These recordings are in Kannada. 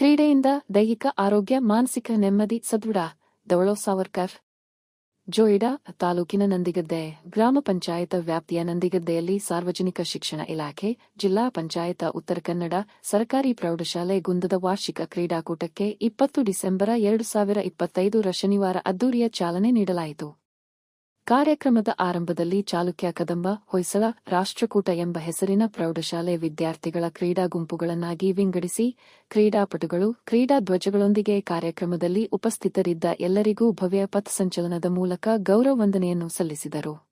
ಕ್ರೀಡೆಯಿಂದ ದೈಹಿಕ ಆರೋಗ್ಯ, ಮಾನಸಿಕ ನೆಮ್ಮದಿ, ಸದೃಢ. ದವಳೋ ಸಾವರ್ಕರ್. ಜೋಯಿಡಾ ತಾಲೂಕಿನ ನಂದಿಗದ್ದೆ. ಗ್ರಾಮ ಪಂಚಾಯತ ವ್ಯಾಪ್ತಿಯ ನಂದಿಗದ್ದೆಯಲ್ಲಿ ಸಾರ್ವಜನಿಕ ಶಿಕ್ಷಣ ಇಲಾಖೆ, ಜಿಲ್ಲಾ ಪಂಚಾಯತ ಉತ್ತರ ಕನ್ನಡ, ಸರ್ಕಾರಿ ಪ್ರೌಢಶಾಲೆ ಗುಂದದ ವಾರ್ಷಿಕ ಕ್ರೀಡಾಕೂಟಕ್ಕೆ ಇಪ್ಪತ್ತು ಡಿಸೆಂಬರ್ ಎರಡು ಸಾವಿರ ಇಪ್ಪತ್ತೈದು ರ ಶನಿವಾರ ಅದ್ದೂರಿಯ ಚಾಲನೆ ನೀಡಲಾಯಿತು. ಕಾರ್ಯಕ್ರಮದ ಆರಂಭದಲ್ಲಿ ಚಾಲುಕ್ಯ ಕದಂಬ ಹೊಯ್ಸಳ, ರಾಷ್ಟ್ರಕೂಟ ಎಂಬ ಹೆಸರಿನ ಪ್ರೌಢಶಾಲೆ ವಿದ್ಯಾರ್ಥಿಗಳ ಕ್ರೀಡಾ ಗುಂಪುಗಳನ್ನಾಗಿ ವಿಂಗಡಿಸಿ, ಕ್ರೀಡಾಪಟುಗಳು, ಕ್ರೀಡಾ ಧ್ವಜಗಳೊಂದಿಗೆ ಕಾರ್ಯಕ್ರಮದಲ್ಲಿ ಉಪಸ್ಥಿತರಿದ್ದ ಎಲ್ಲರಿಗೂ ಭವ್ಯ ಪಥಸಂಚಲನದ ಮೂಲಕ ಗೌರವ ವಂದನೆಯನ್ನು ಸಲ್ಲಿಸಿದರು.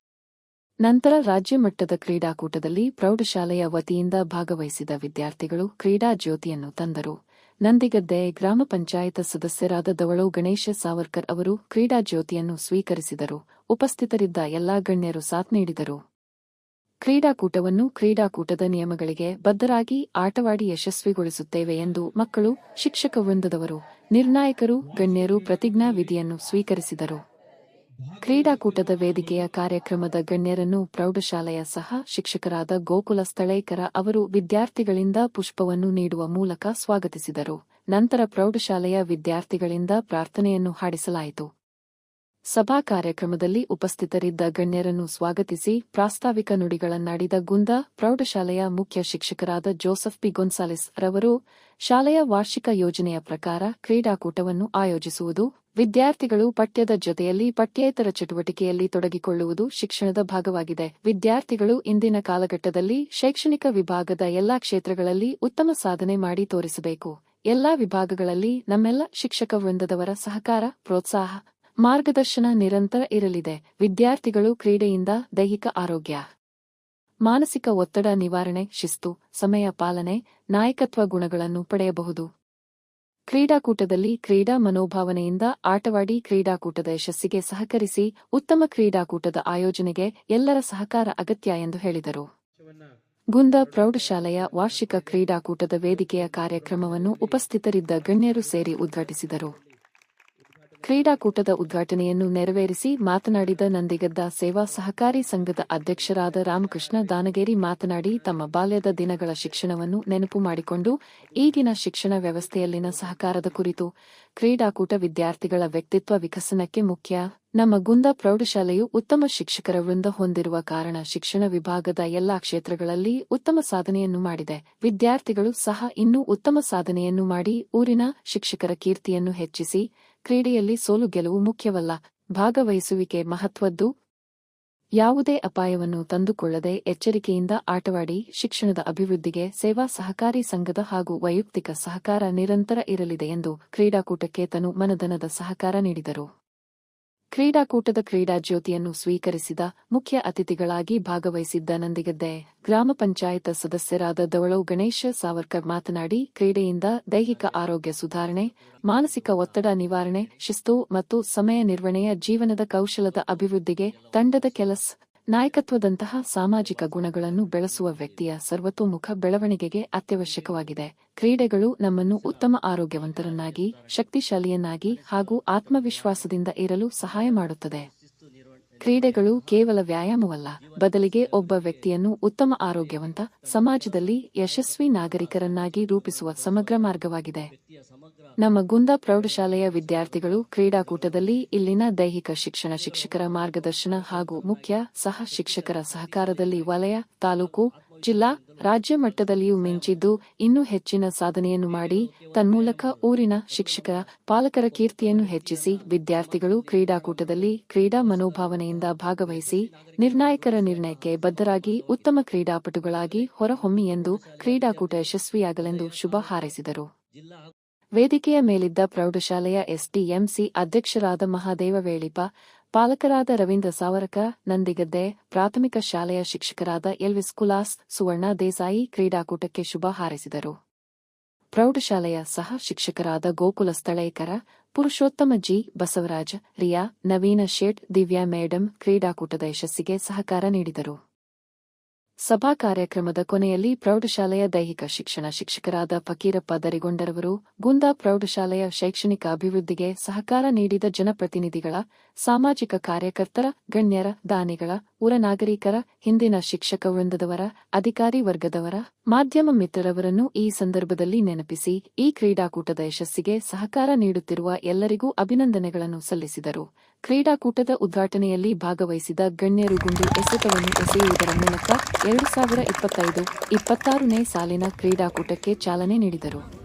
ನಂತರ ರಾಜ್ಯ ಮಟ್ಟದ ಕ್ರೀಡಾಕೂಟದಲ್ಲಿ ಪ್ರೌಢಶಾಲೆಯ ವತಿಯಿಂದ ಭಾಗವಹಿಸಿದ ವಿದ್ಯಾರ್ಥಿಗಳು ಕ್ರೀಡಾ ಜ್ಯೋತಿಯನ್ನು ತಂದರು. ನಂದಿಗದ್ದೆ ಗ್ರಾಮ ಪಂಚಾಯತ್ ಸದಸ್ಯರಾದ ದವಳು ಗಣೇಶ ಸಾವರ್ಕರ್ ಅವರು ಕ್ರೀಡಾ ಜ್ಯೋತಿಯನ್ನು ಸ್ವೀಕರಿಸಿದರು. ಉಪಸ್ಥಿತರಿದ್ದ ಎಲ್ಲಾ ಗಣ್ಯರು ಸಾಥ್ ನೀಡಿದರು. ಕ್ರೀಡಾಕೂಟವನ್ನು ಕ್ರೀಡಾಕೂಟದ ನಿಯಮಗಳಿಗೆ ಬದ್ಧರಾಗಿ ಆಟವಾಡಿ ಯಶಸ್ವಿಗೊಳಿಸುತ್ತೇವೆ ಎಂದು ಮಕ್ಕಳು, ಶಿಕ್ಷಕ ವೃಂದದವರು, ನಿರ್ಣಾಯಕರು, ಗಣ್ಯರು ಪ್ರತಿಜ್ಞಾ ವಿಧಿಯನ್ನು ಸ್ವೀಕರಿಸಿದರು. ಕ್ರೀಡಾಕೂಟದ ವೇದಿಕೆಯ ಕಾರ್ಯಕ್ರಮದ ಗಣ್ಯರನ್ನು ಪ್ರೌಢಶಾಲೆಯ ಸಹ ಶಿಕ್ಷಕರಾದ ಗೋಕುಲ ಸ್ಥಳೇಕರ ಅವರು ವಿದ್ಯಾರ್ಥಿಗಳಿಂದ ಪುಷ್ಪವನ್ನು ನೀಡುವ ಮೂಲಕ ಸ್ವಾಗತಿಸಿದರು. ನಂತರ ಪ್ರೌಢಶಾಲೆಯ ವಿದ್ಯಾರ್ಥಿಗಳಿಂದ ಪ್ರಾರ್ಥನೆಯನ್ನು ಹಾಡಿಸಲಾಯಿತು. ಸಭಾ ಕಾರ್ಯಕ್ರಮದಲ್ಲಿ ಉಪಸ್ಥಿತರಿದ್ದ ಗಣ್ಯರನ್ನು ಸ್ವಾಗತಿಸಿ ಪ್ರಾಸ್ತಾವಿಕ ನುಡಿಗಳನ್ನಾಡಿದ ಗುಂದ ಪ್ರೌಢಶಾಲೆಯ ಮುಖ್ಯ ಶಿಕ್ಷಕರಾದ ಜೋಸೆಫ್ ಪಿ. ಗೊನ್ಸಾಲೆಸ್ ರವರು, ಶಾಲೆಯ ವಾರ್ಷಿಕ ಯೋಜನೆಯ ಪ್ರಕಾರ ಕ್ರೀಡಾಕೂಟವನ್ನು ಆಯೋಜಿಸುವುದು ವಿದ್ಯಾರ್ಥಿಗಳು ಪಠ್ಯದ ಜೊತೆಯಲ್ಲಿ ಪಠ್ಯೇತರ ಚಟುವಟಿಕೆಯಲ್ಲಿ ತೊಡಗಿಕೊಳ್ಳುವುದು ಶಿಕ್ಷಣದ ಭಾಗವಾಗಿದೆ. ವಿದ್ಯಾರ್ಥಿಗಳು ಇಂದಿನ ಕಾಲಘಟ್ಟದಲ್ಲಿ ಶೈಕ್ಷಣಿಕ ವಿಭಾಗದ ಎಲ್ಲಾ ಕ್ಷೇತ್ರಗಳಲ್ಲಿ ಉತ್ತಮ ಸಾಧನೆ ಮಾಡಿ ತೋರಿಸಬೇಕು. ಎಲ್ಲಾ ವಿಭಾಗಗಳಲ್ಲಿ ನಮ್ಮೆಲ್ಲ ಶಿಕ್ಷಕ ವೃಂದದವರ ಸಹಕಾರ, ಪ್ರೋತ್ಸಾಹ, ಮಾರ್ಗದರ್ಶನ ನಿರಂತರ ಇರಲಿದೆ. ವಿದ್ಯಾರ್ಥಿಗಳು ಕ್ರೀಡೆಯಿಂದ ದೈಹಿಕ ಆರೋಗ್ಯ, ಮಾನಸಿಕ ಒತ್ತಡ ನಿವಾರಣೆ, ಶಿಸ್ತು, ಸಮಯ ಪಾಲನೆ, ನಾಯಕತ್ವ ಗುಣಗಳನ್ನು ಪಡೆಯಬಹುದು. ಕ್ರೀಡಾಕೂಟದಲ್ಲಿ ಕ್ರೀಡಾ ಮನೋಭಾವನೆಯಿಂದ ಆಟವಾಡಿ ಕ್ರೀಡಾಕೂಟದ ಯಶಸ್ಸಿಗೆ ಸಹಕರಿಸಿ ಉತ್ತಮ ಕ್ರೀಡಾಕೂಟದ ಆಯೋಜನೆಗೆ ಎಲ್ಲರ ಸಹಕಾರ ಅಗತ್ಯ ಎಂದು ಹೇಳಿದರು. ಗುಂದ ಪ್ರೌಢಶಾಲೆಯ ವಾರ್ಷಿಕ ಕ್ರೀಡಾಕೂಟದ ವೇದಿಕೆಯ ಕಾರ್ಯಕ್ರಮವನ್ನು ಉಪಸ್ಥಿತರಿದ್ದ ಗಣ್ಯರು ಸೇರಿ ಉದ್ಘಾಟಿಸಿದರು. ಕ್ರೀಡಾಕೂಟದ ಉದ್ಘಾಟನೆಯನ್ನು ನೆರವೇರಿಸಿ ಮಾತನಾಡಿದ ನಂದಿಗದ್ದ ಸೇವಾ ಸಹಕಾರಿ ಸಂಘದ ಅಧ್ಯಕ್ಷರಾದ ರಾಮಕೃಷ್ಣ ದಾನಗೇರಿ ಮಾತನಾಡಿ, ತಮ್ಮ ಬಾಲ್ಯದ ದಿನಗಳ ಶಿಕ್ಷಣವನ್ನು ನೆನಪು ಮಾಡಿಕೊಂಡು, ಈಗಿನ ಶಿಕ್ಷಣ ವ್ಯವಸ್ಥೆಯಲ್ಲಿನ ಸಹಕಾರದ ಕುರಿತು ಕ್ರೀಡಾಕೂಟ ವಿದ್ಯಾರ್ಥಿಗಳ ವ್ಯಕ್ತಿತ್ವ ವಿಕಸನಕ್ಕೆ ಮುಖ್ಯ. ನಮ್ಮ ಗುಂದ ಪ್ರೌಢಶಾಲೆಯು ಉತ್ತಮ ಶಿಕ್ಷಕರ ವೃಂದ ಹೊಂದಿರುವ ಕಾರಣ ಶಿಕ್ಷಣ ವಿಭಾಗದ ಎಲ್ಲಾ ಕ್ಷೇತ್ರಗಳಲ್ಲಿ ಉತ್ತಮ ಸಾಧನೆಯನ್ನು ಮಾಡಿದೆ. ವಿದ್ಯಾರ್ಥಿಗಳು ಸಹ ಇನ್ನೂ ಉತ್ತಮ ಸಾಧನೆಯನ್ನು ಮಾಡಿ ಊರಿನ ಶಿಕ್ಷಕರ ಕೀರ್ತಿಯನ್ನು ಹೆಚ್ಚಿಸಿ, ಕ್ರೀಡೆಯಲ್ಲಿ ಸೋಲು ಗೆಲುವು ಮುಖ್ಯವಲ್ಲ. ಭಾಗವಹಿಸುವಿಕೆ ಮಹತ್ವದ್ದು. ಯಾವುದೇ ಅಪಾಯವನ್ನು ತಂದುಕೊಳ್ಳದೆ ಎಚ್ಚರಿಕೆಯಿಂದ ಆಟವಾಡಿ ಶಿಕ್ಷಣದ ಅಭಿವೃದ್ಧಿಗೆ ಸೇವಾ ಸಹಕಾರಿ ಸಂಘದ ಹಾಗೂ ವೈಯಕ್ತಿಕ ಸಹಕಾರ ನಿರಂತರ ಇರಲಿದೆ ಎಂದು ಕ್ರೀಡಾಕೂಟಕ್ಕೆ ತನು ಮನದನದ ಸಹಕಾರ ನೀಡಿದರು. ಕ್ರೀಡಾಕೂಟದ ಕ್ರೀಡಾ ಜ್ಯೋತಿಯನ್ನು ಸ್ವೀಕರಿಸಿದ ಮುಖ್ಯ ಅತಿಥಿಗಳಾಗಿ ಭಾಗವಹಿಸಿದ್ದ ನಂದಿಗದ್ದೆ ಗ್ರಾಮ ಪಂಚಾಯತ್ ಸದಸ್ಯರಾದ ದವಳೋ ಗಣೇಶ ಸಾವರ್ಕರ್ ಮಾತನಾಡಿ, ಕ್ರೀಡೆಯಿಂದ ದೈಹಿಕ ಆರೋಗ್ಯ ಸುಧಾರಣೆ, ಮಾನಸಿಕ ಒತ್ತಡ ನಿವಾರಣೆ, ಶಿಸ್ತು ಮತ್ತು ಸಮಯ ನಿರ್ವಹಣೆಯ ಜೀವನದ ಕೌಶಲದ ಅಭಿವೃದ್ಧಿಗೆ ತಂಡದ ಕೆಲಸ ನಾಯಕತ್ವದಂತಹ ಸಾಮಾಜಿಕ ಗುಣಗಳನ್ನು ಬೆಳೆಸುವ ವ್ಯಕ್ತಿಯ ಸರ್ವತೋಮುಖ ಬೆಳವಣಿಗೆಗೆ ಅತ್ಯವಶ್ಯಕವಾಗಿದೆ. ಕ್ರೀಡೆಗಳು ನಮ್ಮನ್ನು ಉತ್ತಮ ಆರೋಗ್ಯವಂತರನ್ನಾಗಿ, ಶಕ್ತಿಶಾಲಿಯನ್ನಾಗಿ ಹಾಗೂ ಆತ್ಮವಿಶ್ವಾಸದಿಂದ ಇರಲು ಸಹಾಯ ಮಾಡುತ್ತದೆ. ಕ್ರೀಡೆಗಳು ಕೇವಲ ವ್ಯಾಯಾಮವಲ್ಲ, ಬದಲಿಗೆ ಒಬ್ಬ ವ್ಯಕ್ತಿಯನ್ನು ಉತ್ತಮ ಆರೋಗ್ಯವಂತ ಸಮಾಜದಲ್ಲಿ ಯಶಸ್ವಿ ನಾಗರಿಕರನ್ನಾಗಿ ರೂಪಿಸುವ ಸಮಗ್ರ ಮಾರ್ಗವಾಗಿದೆ. ನಮ್ಮ ಗುಂದ ಪ್ರೌಢಶಾಲೆಯ ವಿದ್ಯಾರ್ಥಿಗಳು ಕ್ರೀಡಾಕೂಟದಲ್ಲಿ ಇಲ್ಲಿನ ದೈಹಿಕ ಶಿಕ್ಷಣ ಶಿಕ್ಷಕರ ಮಾರ್ಗದರ್ಶನ ಹಾಗೂ ಮುಖ್ಯ ಸಹ ಶಿಕ್ಷಕರ ಸಹಕಾರದಲ್ಲಿ ವಲಯ, ತಾಲೂಕು, ಜಿಲ್ಲಾ ರಾಜ್ಯ ಮಟ್ಟದಲ್ಲಿಯೂ ಮಿಂಚಿದ್ದು ಇನ್ನೂ ಹೆಚ್ಚಿನ ಸಾಧನೆಯನ್ನು ಮಾಡಿ, ತನ್ಮೂಲಕ ಊರಿನ ಶಿಕ್ಷಕರ, ಪಾಲಕರ ಕೀರ್ತಿಯನ್ನು ಹೆಚ್ಚಿಸಿ, ವಿದ್ಯಾರ್ಥಿಗಳು ಕ್ರೀಡಾಕೂಟದಲ್ಲಿ ಕ್ರೀಡಾ ಮನೋಭಾವನೆಯಿಂದ ಭಾಗವಹಿಸಿ, ನಿರ್ಣಾಯಕರ ನಿರ್ಣಯಕ್ಕೆ ಬದ್ಧರಾಗಿ, ಉತ್ತಮ ಕ್ರೀಡಾಪಟುಗಳಾಗಿ ಹೊರಹೊಮ್ಮಿ ಎಂದು ಕ್ರೀಡಾಕೂಟ ಯಶಸ್ವಿಯಾಗಲೆಂದು ಶುಭ ಹಾರೈಸಿದರು. ವೇದಿಕೆಯ ಮೇಲಿದ್ದ ಪ್ರೌಢಶಾಲೆಯ ಎಸ್ಡಿಎಂಸಿ ಅಧ್ಯಕ್ಷರಾದ ಮಹಾದೇವ ವೇಳಿಪ ಪಾಲಕರಾದ ರವೀಂದ್ರ ಸಾವರಕ, ನಂದಿಗದ್ದೆ, ಪ್ರಾಥಮಿಕ ಶಾಲೆಯ ಶಿಕ್ಷಕರಾದ ಎಲ್ವಿಸ್ ಕುಲಾಸ್, ಸುವರ್ಣ ದೇಸಾಯಿ ಕ್ರೀಡಾಕೂಟಕ್ಕೆ ಶುಭ ಹಾರೈಸಿದರು. ಪ್ರೌಢಶಾಲೆಯ ಸಹ ಶಿಕ್ಷಕರಾದ ಗೋಕುಲ ಸ್ಥಳೇಕರ, ಪುರುಷೋತ್ತಮ ಜಿ. ಬಸವರಾಜ, ರಿಯಾ, ನವೀನ ಶೇಟ್, ದಿವ್ಯಾ ಮೇಡಂ ಕ್ರೀಡಾಕೂಟದ ಯಶಸ್ಸಿಗೆ ಸಹಕಾರ ನೀಡಿದರು. ಸಭಾ ಕಾರ್ಯಕ್ರಮದ ಕೊನೆಯಲ್ಲಿ ಪ್ರೌಢಶಾಲೆಯ ದೈಹಿಕ ಶಿಕ್ಷಣ ಶಿಕ್ಷಕರಾದ ಫಕೀರಪ್ಪ ದರಿಗೊಂಡರವರು ಗುಂದಾ ಪ್ರೌಢಶಾಲೆಯ ಶೈಕ್ಷಣಿಕ ಅಭಿವೃದ್ಧಿಗೆ ಸಹಕಾರ ನೀಡಿದ ಜನಪ್ರತಿನಿಧಿಗಳ, ಸಾಮಾಜಿಕ ಕಾರ್ಯಕರ್ತರ, ಗಣ್ಯರ, ದಾನಿಗಳ ಊರ ನಾಗರಿಕರ, ಹಿಂದಿನ ಶಿಕ್ಷಕ ವೃಂದದವರ, ಅಧಿಕಾರಿ ವರ್ಗದವರ, ಮಾಧ್ಯಮ ಮಿತ್ರರವರನ್ನು ಈ ಸಂದರ್ಭದಲ್ಲಿ ನೆನಪಿಸಿ, ಈ ಕ್ರೀಡಾಕೂಟದ ಯಶಸ್ಸಿಗೆ ಸಹಕಾರ ನೀಡುತ್ತಿರುವ ಎಲ್ಲರಿಗೂ ಅಭಿನಂದನೆಗಳನ್ನು ಸಲ್ಲಿಸಿದರು. ಕ್ರೀಡಾಕೂಟದ ಉದ್ಘಾಟನೆಯಲ್ಲಿ ಭಾಗವಹಿಸಿದ ಗಣ್ಯರು ಗುಂಡು ಎಸೆತವನ್ನು ಎಸೆಯುವುದರ ಮೂಲಕ ಎರಡು ಸಾವಿರ ಇಪ್ಪತ್ತೈದು, ಇಪ್ಪತ್ತಾರನೇ ಸಾಲಿನ ಕ್ರೀಡಾಕೂಟಕ್ಕೆ ಚಾಲನೆ ನೀಡಿದರು.